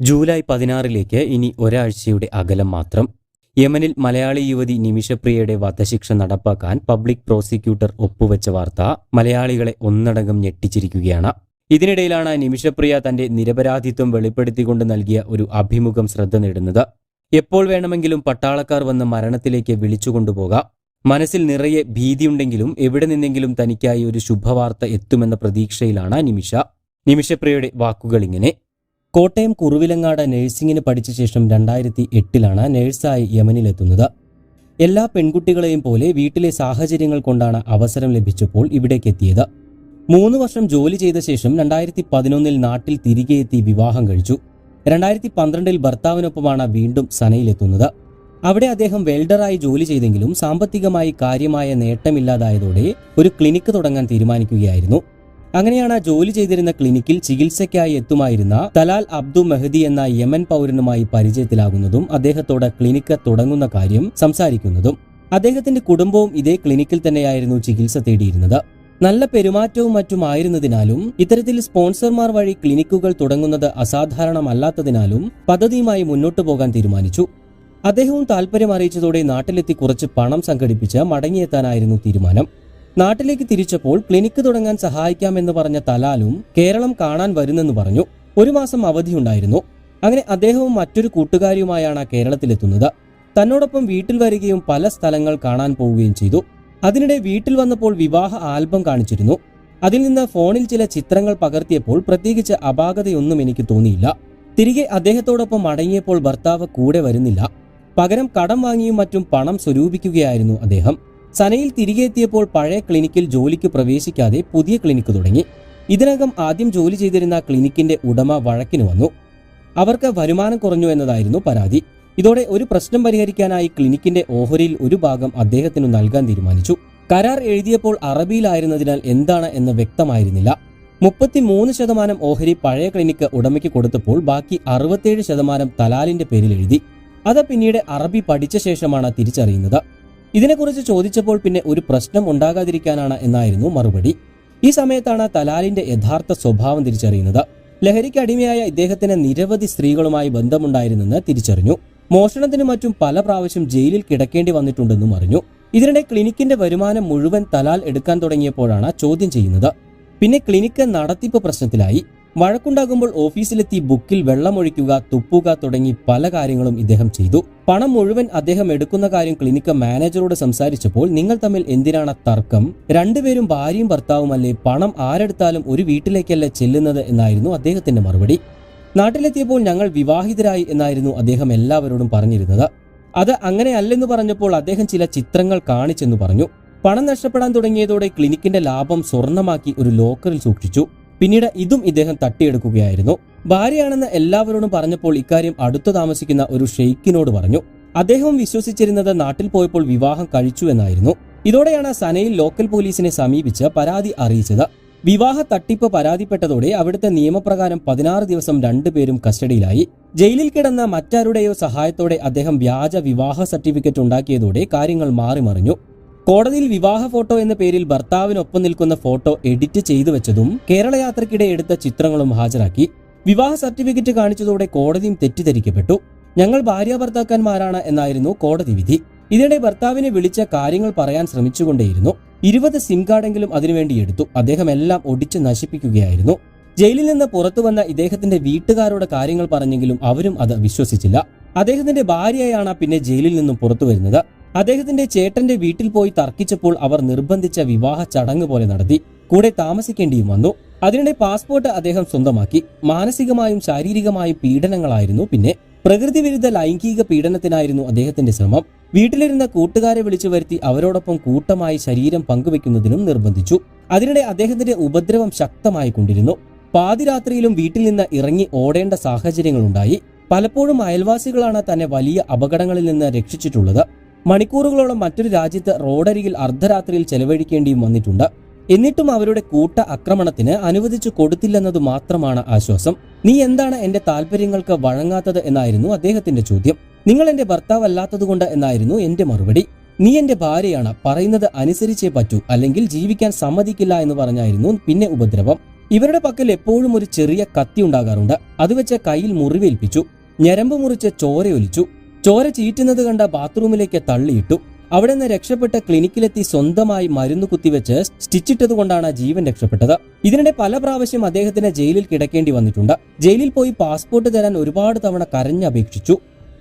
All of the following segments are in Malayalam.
ജൂലൈ പതിനാറിലേക്ക് ഇനി ഒരാഴ്ചയുടെ അകലം മാത്രം. യമനിൽ മലയാളി യുവതി നിമിഷപ്രിയയുടെ വധശിക്ഷ നടപ്പാക്കാൻ പബ്ലിക് പ്രോസിക്യൂട്ടർ ഒപ്പുവെച്ച വാർത്ത മലയാളികളെ ഒന്നടങ്കം ഞെട്ടിച്ചിരിക്കുകയാണ്. ഇതിനിടയിലാണ് നിമിഷപ്രിയ തന്റെ നിരപരാധിത്വം വെളിപ്പെടുത്തിക്കൊണ്ട് നൽകിയ ഒരു അഭിമുഖം ശ്രദ്ധ നേടുന്നത്. എപ്പോൾ വേണമെങ്കിലും പട്ടാളക്കാർ വന്ന് മരണത്തിലേക്ക് വിളിച്ചുകൊണ്ടുപോകാം. മനസ്സിൽ നിറയെ ഭീതിയുണ്ടെങ്കിലും എവിടെ നിന്നെങ്കിലും തനിക്കായി ഒരു ശുഭവാർത്ത എത്തുമെന്ന പ്രതീക്ഷയിലാണ് നിമിഷ. നിമിഷപ്രിയയുടെ വാക്കുകൾ ഇങ്ങനെ കോട്ടയം കുറുവിലങ്ങാട് നഴ്സിംഗിന് പഠിച്ച ശേഷം രണ്ടായിരത്തി എട്ടിലാണ് നഴ്സായി യമനിലെത്തുന്നത്. എല്ലാ പെൺകുട്ടികളെയും പോലെ വീട്ടിലെ സാഹചര്യങ്ങൾ കൊണ്ടാണ് അവസരം ലഭിച്ചപ്പോൾ ഇവിടേക്ക് എത്തിയത് മൂന്ന് വർഷം ജോലി ചെയ്ത ശേഷം രണ്ടായിരത്തി പതിനൊന്നിൽ നാട്ടിൽ തിരികെ എത്തി വിവാഹം കഴിച്ചു. രണ്ടായിരത്തി പന്ത്രണ്ടിൽ ഭർത്താവിനൊപ്പമാണ് വീണ്ടും സനയിലെത്തുന്നത്. അവിടെ അദ്ദേഹം വെൽഡറായി ജോലി ചെയ്തെങ്കിലും സാമ്പത്തികമായി കാര്യമായ നേട്ടമില്ലാതായതോടെ ഒരു ക്ലിനിക്ക് തുടങ്ങാൻ തീരുമാനിക്കുകയായിരുന്നു. അങ്ങനെയാണ് ജോലി ചെയ്തിരുന്ന ക്ലിനിക്കിൽ ചികിത്സയ്ക്കായി എത്തുമായിരുന്ന തലാൽ അബ്ദു മെഹദി എന്ന യമൻ പൗരനുമായി പരിചയത്തിലാകുന്നതും അദ്ദേഹത്തോട് ക്ലിനിക്ക് തുടങ്ങുന്ന കാര്യം സംസാരിക്കുന്നതും അദ്ദേഹത്തിന്റെ കുടുംബവും ഇതേ ക്ലിനിക്കിൽ തന്നെയായിരുന്നു ചികിത്സ തേടിയിരുന്നത്. നല്ല പെരുമാറ്റവും മറ്റുമായിരുന്നതിനാലും ഇത്തരത്തിൽ സ്പോൺസർമാർ വഴി ക്ലിനിക്കുകൾ തുടങ്ങുന്നത് അസാധാരണമല്ലാത്തതിനാലും പദ്ധതിയുമായി മുന്നോട്ടു പോകാൻ തീരുമാനിച്ചു. അദ്ദേഹവും താൽപര്യം അറിയിച്ചതോടെ നാട്ടിലെത്തി കുറച്ച് പണം സംഘടിപ്പിച്ച് മടങ്ങിയെത്താനായിരുന്നു തീരുമാനം. നാട്ടിലേക്ക് തിരിച്ചപ്പോൾ ക്ലിനിക്ക് തുടങ്ങാൻ സഹായിക്കാമെന്ന് പറഞ്ഞ തലാലും കേരളം കാണാൻ വരുന്നെന്ന് പറഞ്ഞു. ഒരു മാസം അവധിയുണ്ടായിരുന്നു അങ്ങനെ അദ്ദേഹവും മറ്റൊരു കൂട്ടുകാരിയുമായാണ് കേരളത്തിലെത്തുന്നത്. തന്നോടൊപ്പം വീട്ടിൽ വരികയും പല സ്ഥലങ്ങൾ കാണാൻ പോവുകയും ചെയ്തു. അതിനിടെ വീട്ടിൽ വന്നപ്പോൾ വിവാഹ ആൽബം കാണിച്ചിരുന്നു. അതിൽ നിന്ന് ഫോണിൽ ചില ചിത്രങ്ങൾ പകർത്തിയപ്പോൾ പ്രത്യേകിച്ച് അപാകതയൊന്നും എനിക്ക് തോന്നിയില്ല. തിരികെ അദ്ദേഹത്തോടൊപ്പം മടങ്ങിയപ്പോൾ ഭർത്താവ് കൂടെ വരുന്നില്ല. പകരം കടം വാങ്ങിയും മറ്റും പണം സ്വരൂപിക്കുകയായിരുന്നു അദ്ദേഹം. സനയിൽ തിരികെ എത്തിയപ്പോൾ പഴയ ക്ലിനിക്കിൽ ജോലിക്ക് പ്രവേശിക്കാതെ പുതിയ ക്ലിനിക്ക് തുടങ്ങി. ഇതിനകം ആദ്യം ജോലി ചെയ്തിരുന്ന ക്ലിനിക്കിന്റെ ഉടമ വഴക്കിന് വന്നു. അവർക്ക് വരുമാനം കുറഞ്ഞു എന്നതായിരുന്നു പരാതി. ഇതോടെ ഒരു പ്രശ്നം പരിഹരിക്കാനായി ക്ലിനിക്കിന്റെ ഓഹരിയിൽ ഒരു ഭാഗം അദ്ദേഹത്തിനു നൽകാൻ തീരുമാനിച്ചു. കരാർ എഴുതിയപ്പോൾ അറബിയിലായിരുന്നതിനാൽ എന്താണ് എന്ന് വ്യക്തമായിരുന്നില്ല. മുപ്പത്തിമൂന്ന് ശതമാനം ഓഹരി പഴയ ക്ലിനിക്ക് ഉടമയ്ക്ക് കൊടുത്തപ്പോൾ ബാക്കി അറുപത്തേഴ് ശതമാനം തലാലിന്റെ പേരിൽ എഴുതി. അത് പിന്നീട് അറബി പഠിച്ച ശേഷമാണ് തിരിച്ചറിയുന്നത്. ഇതിനെക്കുറിച്ച് ചോദിച്ചപ്പോൾ പിന്നെ ഒരു പ്രശ്നം ഉണ്ടാകാതിരിക്കാനാണ് എന്നായിരുന്നു മറുപടി. ഈ സമയത്താണ് തലാലിന്റെ യഥാർത്ഥ സ്വഭാവം തിരിച്ചറിയുന്നത്. ലഹരിക്ക് അടിമയായ ഇദ്ദേഹത്തിന് നിരവധി സ്ത്രീകളുമായി ബന്ധമുണ്ടായിരുന്നെന്ന് തിരിച്ചറിഞ്ഞു. മോഷണത്തിനും മറ്റും പല പ്രാവശ്യം ജയിലിൽ കിടക്കേണ്ടി വന്നിട്ടുണ്ടെന്നും അറിഞ്ഞു. ഇതിനിടെ ക്ലിനിക്കിന്റെ വരുമാനം മുഴുവൻ തലാൽ എടുക്കാൻ തുടങ്ങിയപ്പോഴാണ് ചോദ്യം ചെയ്യുന്നത്. പിന്നെ ക്ലിനിക്ക് നടത്തിപ്പ് പ്രശ്നത്തിലായി. വഴക്കുണ്ടാകുമ്പോൾ ഓഫീസിലെത്തി ബുക്കിൽ വെള്ളമൊഴിക്കുക തുപ്പുക തുടങ്ങി പല കാര്യങ്ങളും ഇദ്ദേഹം ചെയ്തു. പണം മുഴുവൻ അദ്ദേഹം എടുക്കുന്ന കാര്യം ക്ലിനിക്ക് മാനേജറോട് സംസാരിച്ചപ്പോൾ നിങ്ങൾ തമ്മിൽ എന്തിനാണ് തർക്കം? രണ്ടുപേരും ഭാര്യയും ഭർത്താവുമല്ലേ? പണം ആരെടുത്താലും ഒരു വീട്ടിലേക്കല്ല ചെല്ലുന്നത് എന്നായിരുന്നു അദ്ദേഹത്തിന്റെ മറുപടി. നാട്ടിലെത്തിയപ്പോൾ ഞങ്ങൾ വിവാഹിതരായി എന്നായിരുന്നു അദ്ദേഹം എല്ലാവരോടും പറഞ്ഞിരുന്നത്. അത് അങ്ങനെയല്ലെന്ന് പറഞ്ഞപ്പോൾ അദ്ദേഹം ചില ചിത്രങ്ങൾ കാണിച്ചെന്ന് പറഞ്ഞു. പണം നഷ്ടപ്പെടാൻ തുടങ്ങിയതോടെ ക്ലിനിക്കിന്റെ ലാഭം സ്വർണമാക്കി ഒരു ലോക്കറിൽ സൂക്ഷിച്ചു. പിന്നീട് ഇതും ഇദ്ദേഹം തട്ടിയെടുക്കുകയായിരുന്നു. ഭാര്യയാണെന്ന് എല്ലാവരോടും പറഞ്ഞപ്പോൾ ഇക്കാര്യം അടുത്തു താമസിക്കുന്ന ഒരു ഷെയ്ഖിനോട് പറഞ്ഞു. അദ്ദേഹം വിശ്വസിച്ചിരുന്നത് നാട്ടിൽ പോയപ്പോൾ വിവാഹം കഴിച്ചു എന്നായിരുന്നു. ഇതോടെയാണ് സനയിൽ ലോക്കൽ പോലീസിനെ സമീപിച്ച് പരാതി അറിയിച്ചത്. വിവാഹ തട്ടിപ്പ് പരാതിപ്പെട്ടതോടെ അവിടുത്തെ നിയമപ്രകാരം പതിനാറ് ദിവസം രണ്ടുപേരും കസ്റ്റഡിയിലായി. ജയിലിൽ കിടന്ന മറ്റാരുടെയോ സഹായത്തോടെ അദ്ദേഹം വ്യാജ വിവാഹ സർട്ടിഫിക്കറ്റ് ഉണ്ടാക്കിയതോടെ കാര്യങ്ങൾ മാറിമറിഞ്ഞു. കോടതിയിൽ വിവാഹ ഫോട്ടോ എന്ന പേരിൽ ഭർത്താവിനൊപ്പം നിൽക്കുന്ന ഫോട്ടോ എഡിറ്റ് ചെയ്തു വെച്ചതും കേരള യാത്രക്കിടെ എടുത്ത ചിത്രങ്ങളും ഹാജരാക്കി വിവാഹ സർട്ടിഫിക്കറ്റ് കാണിച്ചതോടെ കോടതിയും തെറ്റിദ്ധരിക്കപ്പെട്ടു. ഞങ്ങൾ ഭാര്യ ഭർത്താക്കന്മാരാണ് എന്നായിരുന്നു കോടതി വിധി. ഇതിനിടെ ഭർത്താവിനെ വിളിച്ച കാര്യങ്ങൾ പറയാൻ ശ്രമിച്ചുകൊണ്ടേയിരുന്നു. ഇരുപത് സിം കാർഡെങ്കിലും അതിനുവേണ്ടി എടുത്തു. അദ്ദേഹം എല്ലാം ഒടിച്ചു നശിപ്പിക്കുകയായിരുന്നു. ജയിലിൽ നിന്ന് പുറത്തു വന്ന ഇദ്ദേഹത്തിന്റെ വീട്ടുകാരോട് കാര്യങ്ങൾ പറഞ്ഞെങ്കിലും അവരും അത് വിശ്വസിച്ചില്ല. അദ്ദേഹത്തിന്റെ ഭാര്യയാണ് പിന്നെ ജയിലിൽ നിന്നും പുറത്തു വരുന്നത്. അദ്ദേഹത്തിന്റെ ചേട്ടന്റെ വീട്ടിൽ പോയി തർക്കിച്ചപ്പോൾ അവർ നിർബന്ധിച്ച വിവാഹ ചടങ്ങ് പോലെ നടത്തി. കൂടെ താമസിക്കേണ്ടിയും വന്നു. അതിനിടെ പാസ്പോർട്ട് അദ്ദേഹം സ്വന്തമാക്കി. മാനസികമായും ശാരീരികമായും പീഡനങ്ങളായിരുന്നു പിന്നെ. പ്രകൃതി വിരുദ്ധ ലൈംഗിക പീഡനത്തിനായിരുന്നു അദ്ദേഹത്തിന്റെ ശ്രമം. വീട്ടിലിരുന്ന കൂട്ടുകാരെ വിളിച്ചു വരുത്തി അവരോടൊപ്പം കൂട്ടമായി ശരീരം പങ്കുവെക്കുന്നതിനും നിർബന്ധിച്ചു. അതിനിടെ അദ്ദേഹത്തിന്റെ ഉപദ്രവം ശക്തമായി കൊണ്ടിരുന്നു. പാതിരാത്രിയിലും വീട്ടിൽ നിന്ന് ഇറങ്ങി ഓടേണ്ട സാഹചര്യങ്ങളുണ്ടായി. പലപ്പോഴും അയൽവാസികളാണ് തന്നെ വലിയ അപകടങ്ങളിൽ നിന്ന് രക്ഷിച്ചിട്ടുള്ളത്. മണിക്കൂറുകളോളം മറ്റൊരു രാജ്യത്ത് റോഡരികിൽ അർദ്ധരാത്രിയിൽ ചെലവഴിക്കേണ്ടിയും വന്നിട്ടുണ്ട്. എന്നിട്ടും അവരുടെ കൂട്ട ആക്രമണത്തിന് അനുവദിച്ചു കൊടുത്തില്ലെന്നത് മാത്രമാണ് ആശ്വാസം. നീ എന്താണ് എന്റെ താല്പര്യങ്ങൾക്ക് വഴങ്ങാത്തത് എന്നായിരുന്നു അദ്ദേഹത്തിന്റെ ചോദ്യം. നിങ്ങൾ എന്റെ ഭർത്താവല്ലാത്തതുകൊണ്ട് എന്നായിരുന്നു എന്റെ മറുപടി. നീ എന്റെ ഭാര്യയാണ് പറയുന്നത് അനുസരിച്ചേ പറ്റൂ അല്ലെങ്കിൽ ജീവിക്കാൻ സമ്മതിക്കില്ല എന്ന് പറഞ്ഞായിരുന്നു പിന്നെ ഉപദ്രവം. ഇവരുടെ പക്കൽ എപ്പോഴും ഒരു ചെറിയ കത്തി ഉണ്ടാകാറുണ്ട്. അത് വെച്ച് കയ്യിൽ മുറിവേൽപ്പിച്ചു. ഞരമ്പ് മുറിച്ച് ചോരയൊലിച്ചു. ചോര ചീറ്റുന്നത് കണ്ട ബാത്റൂമിലേക്ക് തള്ളിയിട്ടു. അവിടെ നിന്ന് രക്ഷപ്പെട്ട ക്ലിനിക്കിലെത്തി സ്വന്തമായി മരുന്ന് കുത്തിവെച്ച് സ്റ്റിച്ചിട്ടതുകൊണ്ടാണ് ജീവൻ രക്ഷപ്പെട്ടത്. ഇതിനിടെ പല പ്രാവശ്യം അദ്ദേഹത്തിന് ജയിലിൽ കിടക്കേണ്ടി വന്നിട്ടുണ്ട്. ജയിലിൽ പോയി പാസ്പോർട്ട് തരാൻ ഒരുപാട് തവണ കരഞ്ഞപേക്ഷിച്ചു.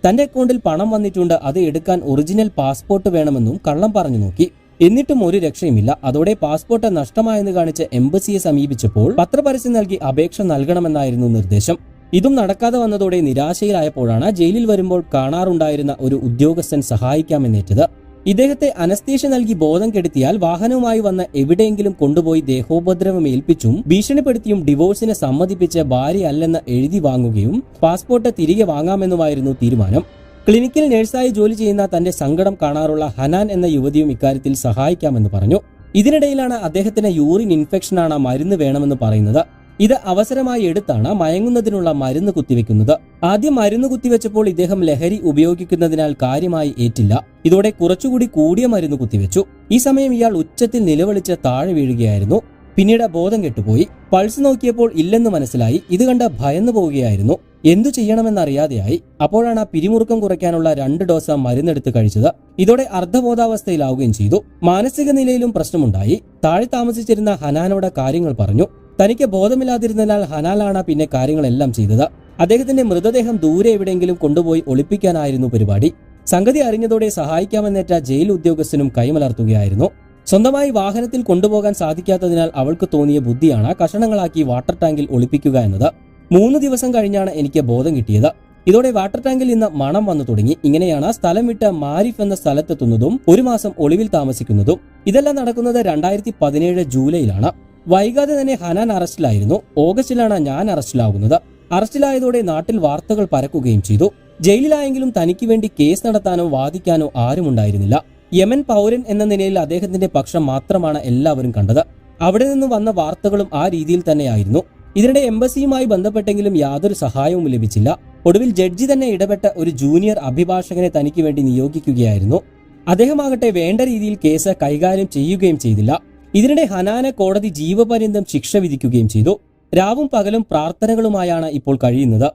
തന്റെ അക്കൗണ്ടിൽ പണം വന്നിട്ടുണ്ട്. അത് എടുക്കാൻ ഒറിജിനൽ പാസ്പോർട്ട് വേണമെന്നും കള്ളം പറഞ്ഞു നോക്കി. എന്നിട്ടും ഒരു രക്ഷയുമില്ല. അതോടെ പാസ്പോർട്ട് നഷ്ടമായെന്ന് കാണിച്ച് എംബസിയെ സമീപിച്ചപ്പോൾ പത്രപരസ്യം നൽകി അപേക്ഷ നൽകണമെന്നായിരുന്നു നിർദ്ദേശം. ഇതും നടക്കാതെ വന്നതോടെ നിരാശയിലായപ്പോഴാണ് ജയിലിൽ വരുമ്പോൾ കാണാറുണ്ടായിരുന്ന ഒരു ഉദ്യോഗസ്ഥൻ സഹായിക്കാമെന്നേറ്റത്. ഇദ്ദേഹത്തെ അനസ്തേഷ്യ നൽകി ബോധം കെടുത്തിയാൽ വാഹനവുമായി വന്ന് എവിടെയെങ്കിലും കൊണ്ടുപോയി ദേഹോപദ്രവം ഏൽപ്പിച്ചും ഭീഷണിപ്പെടുത്തിയും ഡിവോഴ്സിനെ സമ്മതിപ്പിച്ച് ഭാര്യ അല്ലെന്ന് എഴുതി വാങ്ങുകയും പാസ്പോർട്ട് തിരികെ വാങ്ങാമെന്നുമായിരുന്നു തീരുമാനം. ക്ലിനിക്കിൽ നഴ്സായി ജോലി ചെയ്യുന്ന തന്റെ സങ്കടം കാണാറുള്ള ഹനാൻ എന്ന യുവതിയും ഇക്കാര്യത്തിൽ സഹായിക്കാമെന്ന് പറഞ്ഞു. ഇതിനിടയിലാണ് അദ്ദേഹത്തിന് യൂറിൻ ഇൻഫെക്ഷനാണ് മരുന്ന് വേണമെന്ന് പറയുന്നത്. ഇത് അവസരമായി എടുത്താണ് മയങ്ങുന്നതിനുള്ള മരുന്ന് കുത്തിവെക്കുന്നത്. ആദ്യം മരുന്ന് കുത്തിവെച്ചപ്പോൾ ഇദ്ദേഹം ലഹരി ഉപയോഗിക്കുന്നതിനാൽ കാര്യമായി ഏറ്റില്ല. ഇതോടെ കുറച്ചുകൂടി കൂടിയ മരുന്ന് കുത്തിവെച്ചു. ഈ സമയം ഇയാൾ ഉച്ചത്തിൽ നിലവിളിച്ച് താഴെ വീഴുകയായിരുന്നു. പിന്നീട് ബോധം കെട്ടുപോയി. പൾസ് നോക്കിയപ്പോൾ ഇല്ലെന്ന് മനസ്സിലായി. ഇത് കണ്ട് ഭയന്നു പോവുകയായിരുന്നു. എന്തു ചെയ്യണമെന്നറിയാതെയായി. അപ്പോഴാണ് ആ പിരിമുറുക്കം കുറയ്ക്കാനുള്ള രണ്ട് ഡോസ് മരുന്നെടുത്ത് കഴിച്ചത്. ഇതോടെ അർദ്ധബോധാവസ്ഥയിലാവുകയും ചെയ്തു. മാനസിക നിലയിലും പ്രശ്നമുണ്ടായി. താഴെ താമസിച്ചിരുന്ന ഹനാനോട് കാര്യങ്ങൾ പറഞ്ഞു. തനിക്ക് ബോധമില്ലാതിരുന്നതിനാൽ ഹനാലാണ് പിന്നെ കാര്യങ്ങളെല്ലാം ചെയ്തത്. അദ്ദേഹത്തിന്റെ മൃതദേഹം ദൂരെ എവിടെയെങ്കിലും കൊണ്ടുപോയി ഒളിപ്പിക്കാനായിരുന്നു പരിപാടി. സംഗതി അറിഞ്ഞതോടെ സഹായിക്കാമെന്നേറ്റ ജയിൽ ഉദ്യോഗസ്ഥനും കൈമലർത്തുകയായിരുന്നു. സ്വന്തമായി വാഹനത്തിൽ കൊണ്ടുപോകാൻ സാധിക്കാത്തതിനാൽ അവൾക്ക് തോന്നിയ ബുദ്ധിയാണ് കഷണങ്ങളാക്കി വാട്ടർ ടാങ്കിൽ ഒളിപ്പിക്കുക എന്നത്. മൂന്ന് ദിവസം കഴിഞ്ഞാണ് എനിക്ക് ബോധം കിട്ടിയത്. ഇതോടെ വാട്ടർ ടാങ്കിൽ നിന്ന് മണം വന്നു തുടങ്ങി. ഇങ്ങനെയാണ് സ്ഥലം വിട്ട് മാരിഫ് എന്ന സ്ഥലത്തെത്തുന്നതും ഒരു മാസം ഒളിവിൽ താമസിക്കുന്നതും. ഇതെല്ലാം നടക്കുന്നത് രണ്ടായിരത്തി പതിനേഴ് ജൂലൈയിലാണ്. വൈകാതെ തന്നെ ഹനാൻ അറസ്റ്റിലായിരുന്നു. ഓഗസ്റ്റിലാണ് ഞാൻ അറസ്റ്റിലാകുന്നത്. അറസ്റ്റിലായതോടെ നാട്ടിൽ വാർത്തകൾ പരക്കുകയും ചെയ്തു. ജയിലിലായെങ്കിലും തനിക്ക് വേണ്ടി കേസ് നടത്താനോ വാദിക്കാനോ ആരുമുണ്ടായിരുന്നില്ല യമൻ പൗരൻ എന്ന നിലയിൽ അദ്ദേഹത്തിന്റെ പക്ഷം മാത്രമാണ് എല്ലാവരും കണ്ടത്. അവിടെ നിന്ന് വന്ന വാർത്തകളും ആ രീതിയിൽ തന്നെയായിരുന്നു. ഇതിനിടെ എംബസിയുമായി ബന്ധപ്പെട്ടെങ്കിലും യാതൊരു സഹായവും ലഭിച്ചില്ല. ഒടുവിൽ ജഡ്ജി തന്നെ ഇടപെട്ട ഒരു ജൂനിയർ അഭിഭാഷകനെ തനിക്ക് വേണ്ടി നിയോഗിക്കുകയായിരുന്നു. അദ്ദേഹമാകട്ടെ വേണ്ട രീതിയിൽ കേസ് കൈകാര്യം ചെയ്യുകയും ചെയ്തില്ല. ഇതിനിടെ ഹനാന കോടതി ജീവപര്യന്തം ശിക്ഷ വിധിക്കുകയും ചെയ്തു. രാവും പകലും പ്രാർത്ഥനകളുമായാണ് ഇപ്പോൾ കഴിയുന്നത്.